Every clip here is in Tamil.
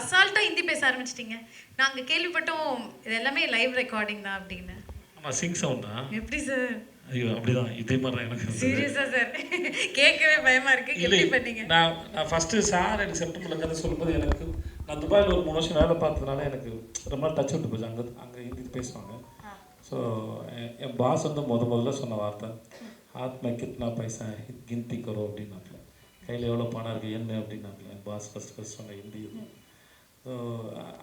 அசால்ட்டாக ஹிந்தி பேச ஆரம்பிச்சிட்டீங்க. நாங்கள் கேள்விப்பட்டோம் இது எல்லாமே லைவ் ரெக்கார்டிங் தான் அப்படின்னு. ஆமாம் சிங் சவுண்டா எப்படி சார் ஐயோ அப்படிதான். இதே மாதிரி தான் எனக்கு. சீரியஸா சார் கேட்கவே பயமா இருக்கு. எப்படி பண்ணீங்க. நான் நான் ஃபஸ்ட்டு சார் எனக்கு செப்டம்பரில் கதை சொல்லும்போது எனக்கு நான் துபாயில் ஒரு மூணு வருஷம் வேலை பார்த்ததுனால எனக்கு ரொம்ப நாள் டச் விட்டு போச்சு. அங்கே அங்கே ஹிந்தி பேசுவாங்க. ஸோ என் பாஸ் வந்து முத முதல்ல சொன்ன வார்த்தை ஹாத் மே கித்னா பைசா கிந்தி கரோ அப்படின்னாப்ல. கையில் எவ்வளோ பணம் இருக்குது என்ன அப்படின்னாப்ல. பாஸ் ஃபஸ்ட் ஃபஸ்ட் சொன்ன ஹிந்தி.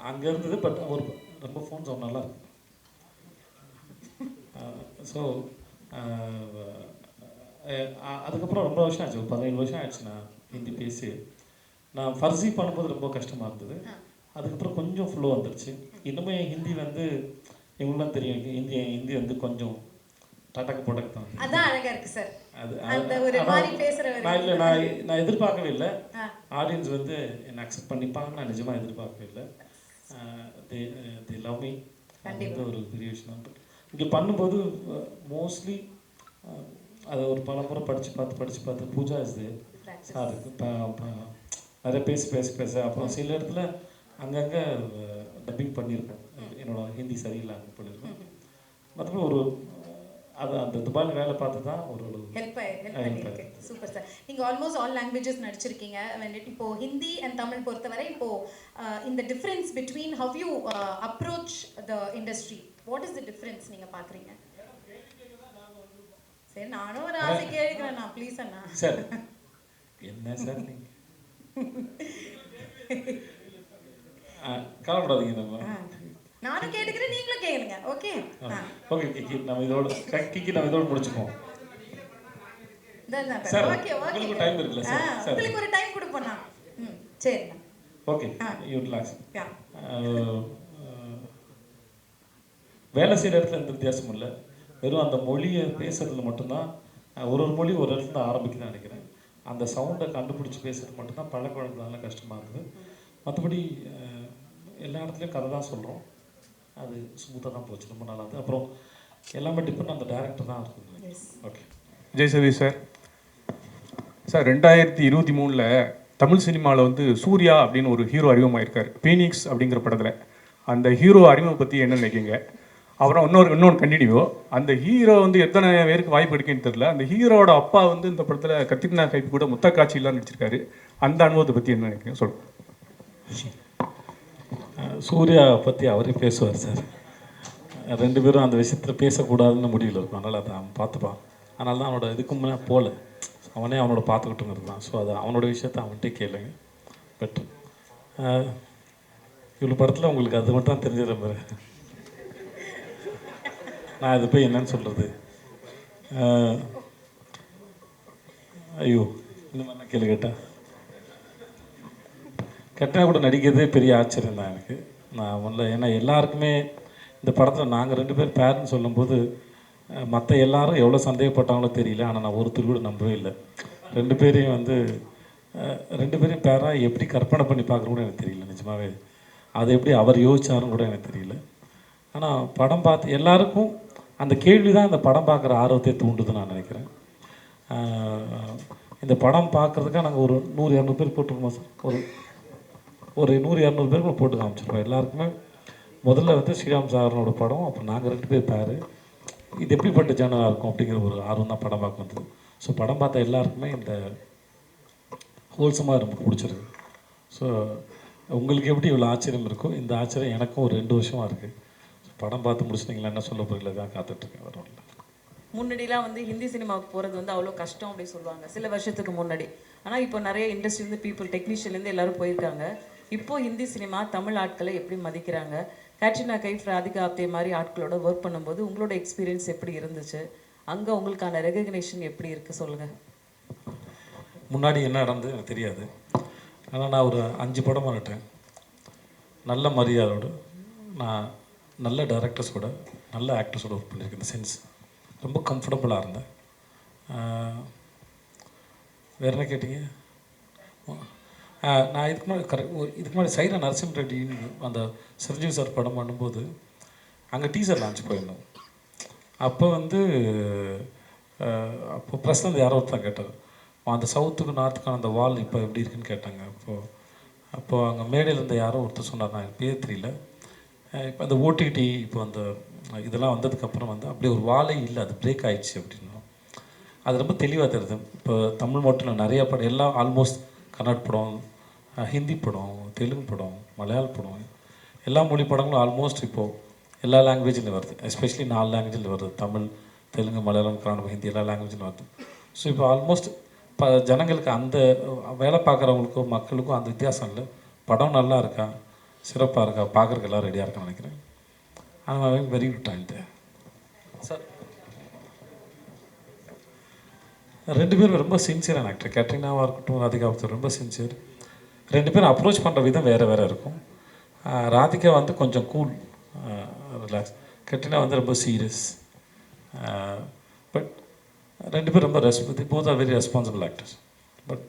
அங்கே இருந்தது பட் அவர் ரொம்ப ஃபோன் நல்லா இருக்கு ஸோ அதுக்கப்புறம் ரொம்ப வருஷம் ஆச்சு. ஒரு பதினேழு வருஷம் ஆச்சு நான் ஹிந்தி பேசி. நான் ஃபர்ஸி பண்ணும்போது ரொம்ப கஷ்டமாக இருந்தது. அதுக்கப்புறம் கொஞ்சம் ஃப்ளோ வந்துருச்சு. இன்னுமே ஹிந்தி வந்து இவங்களாம் தெரியும். ஹிந்தி ஹிந்தி வந்து கொஞ்சம் டடக்கு பொடக்கு தான். அதான் அழகா இருக்கு சார் அது அந்த ஒரு மாதிரி பேசுறவர் நான் இல்லை நான் நான் எதிர்பார்க்கவே இல்லை. ஆடியன்ஸ் வந்து என்னை அக்செப்ட் பண்ணிப்பாங்க நான் நிஜமாக எதிர்பார்க்கவே இல்லை. தி தி லவ் மீ வந்து ஒரு பெரிய விஷயம் பட் இங்கே பண்ணும்போது மோஸ்ட்லி அதை ஒரு பல முறை படித்து பார்த்து படித்து பார்த்து பூஜா இஸ் சார் நிறைய பேசி பேசி பேச. அப்புறம் சில இடத்துல அங்கங்கே டப்பிங் பண்ணியிருக்கேன் என்னோட ஹிந்தி சரியில்லை அங்கே பண்ணியிருக்கேன் மற்றபடி ஒரு அது அந்த துபாயில் வேலை பார்த்து தான் ஒரு ஒரு ஹெல்ப் ஹெல்ப் Help பண்ணிருக்கு சூப்பர் சார் நீங்க ஆல்மோஸ்ட் ஆல் லாங்குவேஜஸ் நடிச்சிருக்கீங்க. இப்போ ஹிந்தி அண்ட் தமிழ் பொறுத்தவரை இப்போ இந்த difference between how you approach the industry what is the difference நீங்க பாக்குறீங்க சரி நானும் ஒரு ஆசை கேட்கிறேன் நான் ப்ளீஸ் அண்ணா. சார். என்ன சார் கவலைப்படாதீங்க நம்ம. நானும் கேட்டுக்கிறேன் நீங்களும் கேளுங்க. ஓகே ஓகே கிக்கி நம்ம இதோட கிக்கி நம்ம இதோட சார், உங்களுக்கு time இருக்குல்ல சார்? உங்களுக்கு ஒரு டைம் கொடுப்போம் நான். ம் சரிண்ணா ஓகே. யூ. ரிலாக்ஸ் வேலை செய்கிற இடத்துல எந்த வித்தியாசமும் இல்லை. வெறும் அந்த மொழியை பேசுறதுல மட்டும்தான் ஒரு ஒரு மொழி ஒரு இடத்துல ஆரம்பிக்குதுன்னு நினைக்கிறேன். அந்த சவுண்டை கண்டுபிடிச்சி பேசுறது மட்டும்தான் பழக்க வழக்கம்னால கஷ்டமாக இருந்தது மற்றபடி எல்லா இடத்துலையும் கதை தான் சொல்கிறோம் அது ஸ்மூத்தாக தான் போச்சு. ரொம்ப நல்லா இருந்தது அப்புறம் எல்லாமே டிபெண்ட் அந்த டேரக்டர் தான் இருக்குது okay Jai Savi sir sir ரெண்டாயிரத்தி இருபத்தி மூணில் தமிழ் சினிமாவில் வந்து சூர்யா அப்படின்னு ஒரு ஹீரோ அறிமுகமாயிருக்கார். பீனிக்ஸ் அப்படிங்கிற படத்தில். அந்த ஹீரோ அறிமுகம் பற்றி என்ன நினைக்கிங்க அப்புறம் இன்னொரு இன்னொன்று கண்டினியூ அந்த ஹீரோ வந்து எத்தனை பேருக்கு வாய்ப்பு எடுக்குன்னு தெரியல. அந்த ஹீரோட அப்பா வந்து இந்த படத்தில் கத்திரினா கைப்பு கூட முத்த காட்சியெல்லாம் நடிச்சிருக்காரு. அந்த அனுபவத்தை பற்றி என்ன நினைக்கிறீங்க? சொல்லுங்கள் சூர்யா பற்றி அவரே பேசுவார் சார். ரெண்டு பேரும் அந்த விஷயத்தில் பேசக்கூடாதுன்னு முடிவில் இருக்கும் அதனால் அதை அவன் பார்த்துப்பான். அதனால தான் அவனோட இதுக்கு முன்னே போகல அவனே அவனோட பார்த்துக்கிட்டுங்கிறது தான். ஸோ அது அவனோட விஷயத்த அவன்கிட்டே கேளுங்க. பெட்ரு இவ்வளோ படத்தில் உங்களுக்கு அது மட்டும் தான் தெரிஞ்சது பாரு. நான் இது போய் என்னன்னு சொல்கிறது ஐயோ இந்த மாதிரிலாம் கேள்வி கேட்டேன். கெட்டனா கூட நடிக்கிறதே பெரிய ஆச்சரியம் தான் எனக்கு. நான் ஒன்றில் ஏன்னா எல்லாருக்குமே இந்த படத்தில் நாங்கள் ரெண்டு பேர் பேர்னு சொல்லும்போது மற்ற எல்லாரும் எவ்வளோ சந்தேகப்பட்டாங்களோ தெரியல. ஆனால் நான் ஒருத்தர் கூட நம்பவே இல்லை. ரெண்டு பேரையும் வந்து ரெண்டு பேரையும் பேராக எப்படி கற்பனை பண்ணி பார்க்குற கூட எனக்கு தெரியல நிஜமாவே. அதை எப்படி அவர் யோசிச்சாருன்னு கூட எனக்கு தெரியல. ஆனால் படம் பார்த்து எல்லாருக்கும் அந்த கேள்வி தான் இந்த படம் பார்க்குற ஆர்வத்தை தூண்டுதுன்னு நான் நினைக்கிறேன். இந்த படம் பார்க்குறதுக்காக நாங்கள் ஒரு நூறு இரநூறு பேர் போட்டிருக்கோமா சார்? ஒரு ஒரு நூறு இரநூறு பேருக்கு போட்டு காமிச்சிருப்போம் எல்லாருக்குமே முதல்ல வந்து ஸ்ரீராம் சாரனோட படம் அப்புறம் நாங்கள் ரெண்டு பேர் பேர். இது எப்படிப்பட்ட ஜேனலாக இருக்கும் அப்படிங்கிற ஒரு ஆர்வம் தான் படம் பார்க்க வந்தது. ஸோ படம் பார்த்த எல்லாருக்குமே இந்த ஹோல்சமாக ரொம்ப பிடிச்சிருக்கு. ஸோ உங்களுக்கு எப்படி இவ்வளோ ஆச்சரியம் இருக்கோ இந்த ஆச்சரியம் எனக்கும் ஒரு ரெண்டு வருஷமாக இருக்குது படம் பார்த்து முடிச்சுட்டிங்களா என்ன சொல்ல போகிறீங்களா தான் காத்துட்ருக்கேன் வர முன்னாடிலாம் வந்து ஹிந்தி சினிமாவுக்கு போகிறது வந்து அவ்வளோ கஷ்டம் அப்படின்னு சொல்லுவாங்க சில வருஷத்துக்கு முன்னாடி. ஆனால் இப்போ நிறைய இண்டஸ்ட்ரியிலேருந்து பீப்புள் டெக்னீஷியன்லேருந்து எல்லாரும் போயிருக்காங்க. இப்போ ஹிந்தி சினிமா தமிழ் ஆட்களை எப்படி மதிக்கிறாங்க? கேட்ரினா கைஃப் ராதிகா ஆப்தே மாதிரி ஆட்களோட ஒர்க் பண்ணும்போது உங்களோட எக்ஸ்பீரியன்ஸ் எப்படி இருந்துச்சு? அங்கே உங்களுக்கான ரெகக்னேஷன் எப்படி இருக்குது சொல்லுங்கள் முன்னாடி என்ன நடந்தது எனக்கு தெரியாது. ஆனால் நான் ஒரு அஞ்சு படம் பண்ணிட்டேன். நல்ல மரியாதையோடு நான் நல்ல டைரக்டர்ஸோட நல்ல ஆக்டர்ஸோட ஒர்க் பண்ணியிருக்கேன் இந்த சென்ஸ் ரொம்ப கம்ஃபர்டபுளாக இருந்தேன். வேறு வேற என்ன கேட்டீங்க? நான் இதுக்கு முன்னாடி கரெக்ட் இதுக்கு முன்னாடி சைரா நரசிம்ம ரெட்டி அந்த சிரஞ்சீவி சார் படம் பண்ணும்போது அங்கே டீசர் லான்ச் போயிருந்தோம். அப்போ வந்து அப்போ ப்ரெஸ்ல வந்து யாரோ ஒருத்தன் கேட்டார். அந்த சவுத்துக்கு நார்த்துக்கான அந்த வால் இப்போ எப்படி இருக்குன்னு கேட்டாங்க. அப்போது அப்போது அங்கே மேடையில் இருந்த யாரோ ஒருத்தர் சொன்னார். நான் பேர் தெரியல. இப்போ அந்த ஓடிடி இப்போ அந்த இதெல்லாம் வந்ததுக்கப்புறம் வந்து அப்படியே ஒரு வாலே இல்லை அது பிரேக் ஆயிடுச்சு அப்படின்னா அது ரொம்ப தெளிவாக தெரியுது. இப்போ தமிழ் மட்டும் நிறையா படம் எல்லாம் ஆல்மோஸ்ட் கன்னட படம் ஹிந்தி படம் தெலுங்கு படம் மலையாள படம் எல்லா மொழி படங்களும் ஆல்மோஸ்ட் இப்போது எல்லா லாங்குவேஜில் வருது. எஸ்பெஷலி நாலு லாங்குவேஜில் வருது. தமிழ் தெலுங்கு மலையாளம் கன்னடம் ஹிந்தி எல்லா லாங்குவேஜிலும் வருது. ஸோ இப்போ ஆல்மோஸ்ட் ப ஜனங்களுக்கு அந்த வேலை பார்க்குறவங்களுக்கும் மக்களுக்கும் அந்த வித்தியாசம் இல்லை. படம் நல்லா இருக்கா? சிறப்பாக இருக்கா? பார்க்குறதுக்கு எல்லாம் ரெடியாக இருக்கான்னு நினைக்கிறேன். ஆனால் வெரி குட் டைம் சார் ரெண்டு பேரும் ரொம்ப சின்சியரான ஆக்டர் கேட்ரினாவாக இருக்கட்டும் ராதிகா ரொம்ப சின்சியர் ரெண்டு பேரும் அப்ரோச் பண்ணுற விதம் வேறு வேறு இருக்கும். ராதிகா வந்து கொஞ்சம் கூல் ரிலாக்ஸ் கட்டினா வந்து ரொம்ப சீரியஸ் பட் ரெண்டு பேரும் ரொம்ப respect both are very responsible actors but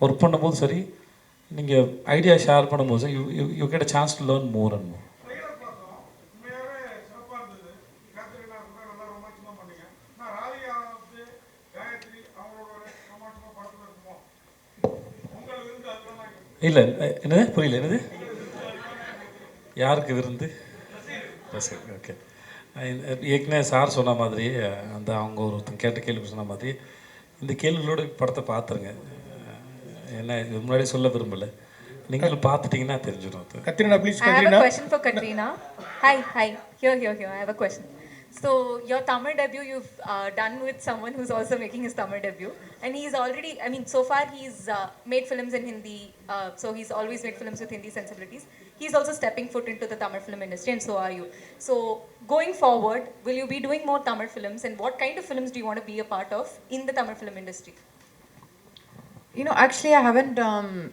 work பண்ணும்போது சரி நீங்கள் ஐடியா ஷேர் பண்ணும்போது you you you get a chance to learn more and more இல்லை என்னது புரியல என்னது யாருக்கு விருந்து சரி ஓகே ஏற்கனவே சார் சொன்ன மாதிரி அந்த அவங்க ஒருத்தன் கேட்ட கேள்வி சொன்ன மாதிரி இந்த கேள்விகளோட படத்தை பார்த்துருங்க என்ன இது முன்னாடி சொல்ல விரும்பல நீங்களும் பார்த்துட்டீங்கன்னா தெரிஞ்சிடும் Katrina please Katrina question for Katrina. Hi, hi. Here, here, here. I have a question. So, your Tamil debut you've uh, done with someone who's also making his Tamil debut, and he's already. I mean, so far he's uh, made films in Hindi. Uh, so he's always made films with Hindi sensibilities. He's also stepping foot into the Tamil film industry, and so are you. So, going forward, will you be doing more Tamil films, and what kind of films do you want to be a part of in the Tamil film industry? You know, actually, I haven't um,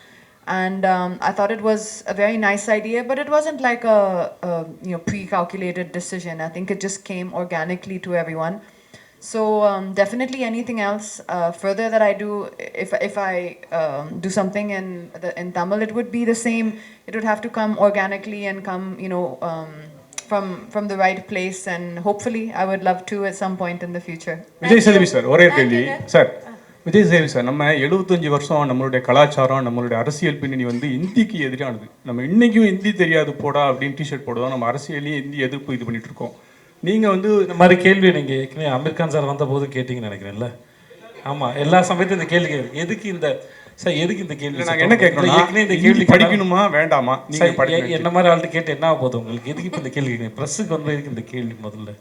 and um, I thought it was a very nice idea, but it wasn't like a, a you know pre-calculated decision. I think it just came organically to everyone. So um, definitely anything else uh, further that I do, if if I um, do something in the in Tamil, it would be the same. It would have to come organically and come you know um, from from the right place, and hopefully I would love to at some point in the future. Vijay சேதுவி sir ஒரே ஒரு Thank கேள்வி you, sir. Sir Vijay சேதுவி sir நம்ம எழுபத்தஞ்சு வருஷம் நம்மளுடைய கலாச்சாரம் நம்மளுடைய அரசியல் பின்னணி வந்து இந்திக்கு எதிரானது. நம்ம இன்னைக்கும் இந்தி தெரியாது போடா அப்படின்னு டிஷர்ட் போடுவோம் நம்ம அரசியலையும் இந்தி எதிர்ப்பு இது பண்ணிட்டு இருக்கோம். நீங்க வந்து இந்த மாதிரி கேள்வி நீங்கள் ஏற்கனவே அமீர் கான் சார் வந்த போது கேட்டீங்கன்னு நினைக்கிறேன்ல. ஆமாம் எல்லா சமயத்தும் இந்த கேள்வி கேட்கு எதுக்கு இந்த சார் எதுக்கு இந்த கேள்வி நாங்க என்ன இல்ல, கேட்கறோம் ஏற்கனவே இந்த கேள்வி படிக்கணுமா வேண்டாமா? நீங்க சார், படிக்கணும். எ- என்ன மாதிரி ஆள்கிட்ட கேட்டு என்ன போகுது உங்களுக்கு? எதுக்கு இப்போ இந்த கேள்வி கேட்குறீங்க? ப்ரெஸ்ஸுக்கு வந்து எதுக்கு இந்த கேள்வி முதல்ல.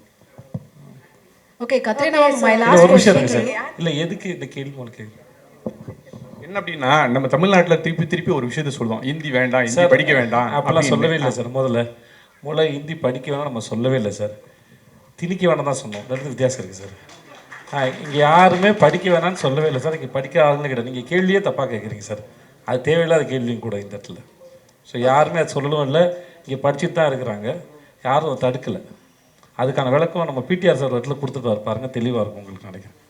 ஓகே கத்ரினா மை லாஸ்ட் ஒரு நிமிஷம் சார் இல்லை எதுக்கு இந்த கேள்வி உங்களுக்கு என்ன அப்படின்னா நம்ம தமிழ்நாட்டுல திருப்பி திருப்பி ஒரு விஷயத்த சொல்லுவோம். இந்தி வேண்டாம் இந்தி சார், படிக்க வேண்டாம் அப்பெல்லாம். சொல்லவே இல்லை சார் முதல்ல. முதல்ல ஹிந்தி படிக்க வேணாம் நம்ம சொல்லவே இல்லை சார். திணிக்க வேணாம் தான் சொன்னோம். ரெண்டு வித்தியாசம் இருக்குது சார். ஆ இங்கே யாருமே படிக்க வேணாம்னு சொல்லவே இல்லை சார். இங்கே படிக்க ஆளுங்க கிடையாது. நீங்கள் கேள்வியே தப்பாக கேட்குறீங்க சார். அது தேவையில்லாத கேள்வியும் கூட இந்த இடத்துல. ஸோ யாருமே அது சொல்லவும் இல்லை. இங்கே படிச்சுட்டு தான் இருக்கிறாங்க. யாரும் தடுக்கலை. அதுக்கான விளக்கம் நம்ம பிடிஆர் சார் இடத்துல கொடுத்துட்டு பாருங்க தெளிவாக இருக்கும் உங்களுக்கு நினைக்கிறேன்.